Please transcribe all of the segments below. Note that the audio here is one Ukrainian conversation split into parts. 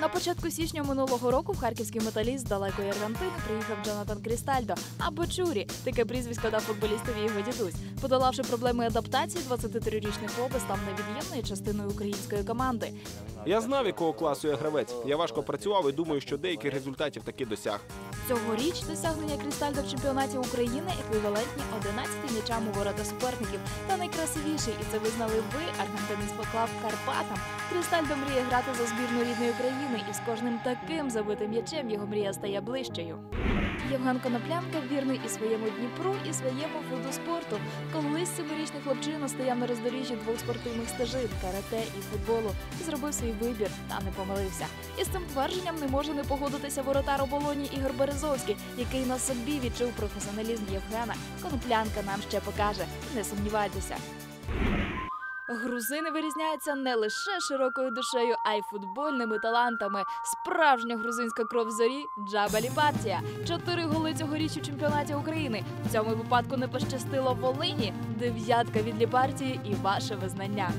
На початку січня минулого року в харківський металіст з далекої Аргентини приїхав Джонатан Крістальдо або Чурі. Таке прізвисько дав футболістові його дідусь. Подолавши проблеми адаптації, 23-річний хлопець став невід'ємною частиною української команди. Я знав, якого класу я гравець. Я важко працював і думаю, що деяких результатів таки досяг. Цьогоріч досягнення Крістальдо в чемпіонаті України еквівалентні 11 м'ячам у ворота суперників. Та найкрасивіший, і це визнали ви, аргентинець поклав Карпатам. Крістальдо мріє грати за збірну рідної країни, і з кожним таким забитим м'ячем його мрія стає ближчою. Євген Коноплянка вірний і своєму Дніпру, і своєму виду спорту. Колись семирічний хлопчина стояв на роздоріжжі двох спортивних стежин карате і футболу. Зробив свій вибір та не помилився. І з цим твердженням не може не погодитися воротар оболоні Ігор Березовський, який на собі відчув професіоналізм Євгена. Коноплянка нам ще покаже. Не сумнівайтеся. Грузини вирізняються не лише широкою душею, а й футбольними талантами. Справжня грузинська кров зорі Джабалі Партія. Чотири голи цьогоріч у чемпіонаті України. В цьому випадку не пощастило Волині. Дев'ятка від Ліпартії і ваше визнання.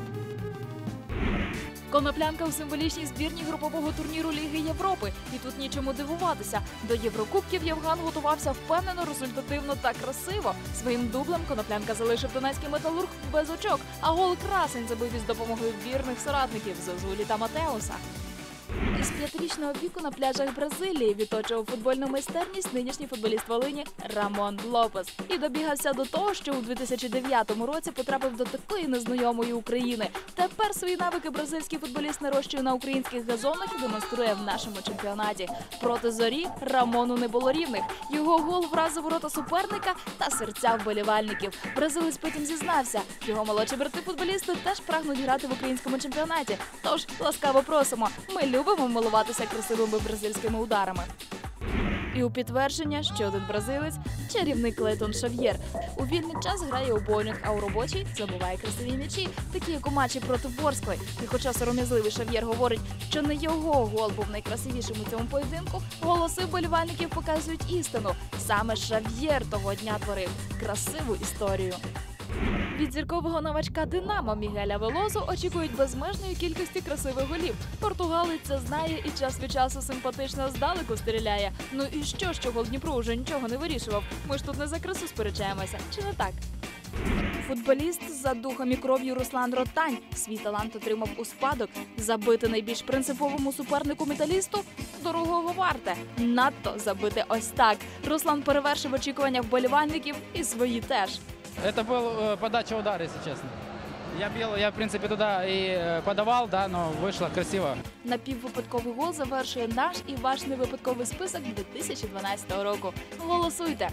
Коноплянка у символічній збірні групового турніру Ліги Європи. І тут нічому дивуватися. До Єврокубків Євган готувався впевнено, результативно та красиво. Своїм дублем коноплянка залишив донецький металург без очок, а гол красень забив із допомогою вірних соратників Зозулі та Матеуса. Із п'ятирічного віку на пляжах Бразилії відточував футбольну майстерність нинішній футболіст Волині Рамон Лопес і добігався до того, що у 2009 році потрапив до такої незнайомої України. Тепер свої навики бразильський футболіст нарощує на українських газонах і демонструє в нашому чемпіонаті. Проти зорі Рамону не було рівних. Його гол вразив ворота суперника та серця вболівальників. Бразилець потім зізнався. Його молодші брати футболісти теж прагнуть грати в українському чемпіонаті. Тож ласкаво просимо. Ми любимо милуватися красивими бразильськими ударами. І у підтвердження ще один бразилець чарівний Клейтон Шав'єр. У вільний час грає у бойних, а у робочий забуває красиві м'ячі, такі як у матчі проти Ворскли. І хоча сором'язливий Шав'єр говорить, що не його гол був найкрасивішим у цьому поєдинку, голоси вболівальників показують істину. Саме Шав'єр того дня творив красиву історію. Від зіркового новачка Динамо Мігеля Велозу очікують безмежної кількості красивих голів. Португалець це знає і час від часу симпатично здалеку стріляє. Ну і що, що гол Дніпро вже нічого не вирішував? Ми ж тут не за красу сперечаємося, чи не так? Футболіст за духом і кров'ю Руслан Ротань свій талант отримав у спадок. Забити найбільш принциповому супернику металісту дорогого варте. Надто забити ось так. Руслан перевершив очікування вболівальників і свої теж. Это был э, подача удара, если честно. Я бил, я в принципе туда и э, подавал, да, но вышло красиво. Напіввипадковий гол завершує наш і ваш невипадковий список 2012 року. Голосуйте!